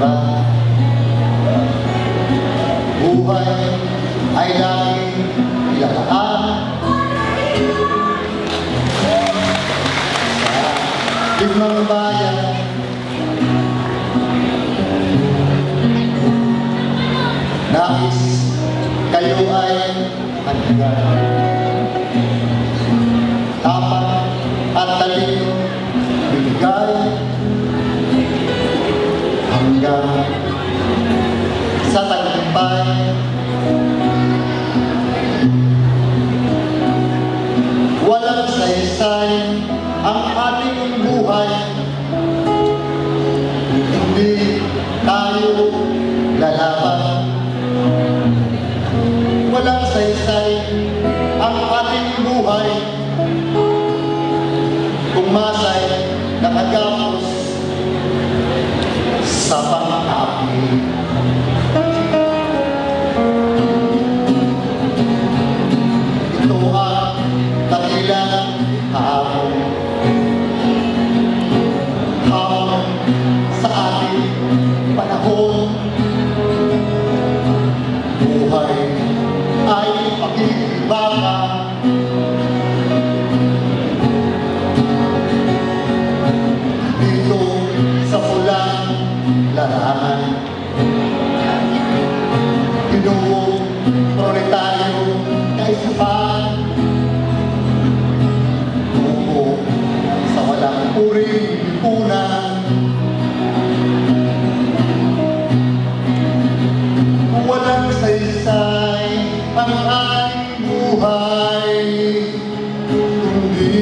na buhay ay laging nilakaan sa mga bayan nais kayo ay hanggang. Tapat at talino binigay Hanggang Sa tagumpay. Walang saysay ang ating buhay. Hindi tayo lalaban. Walang saysay ang ating buhay. Kung masay nakagapos sa uring lipunan Walang saysay ang ating buhay. Kundi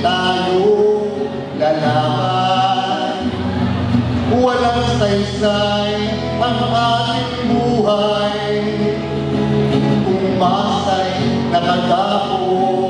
tayo lalaban Walang saysay ang ating buhay. Kung masay nakagapos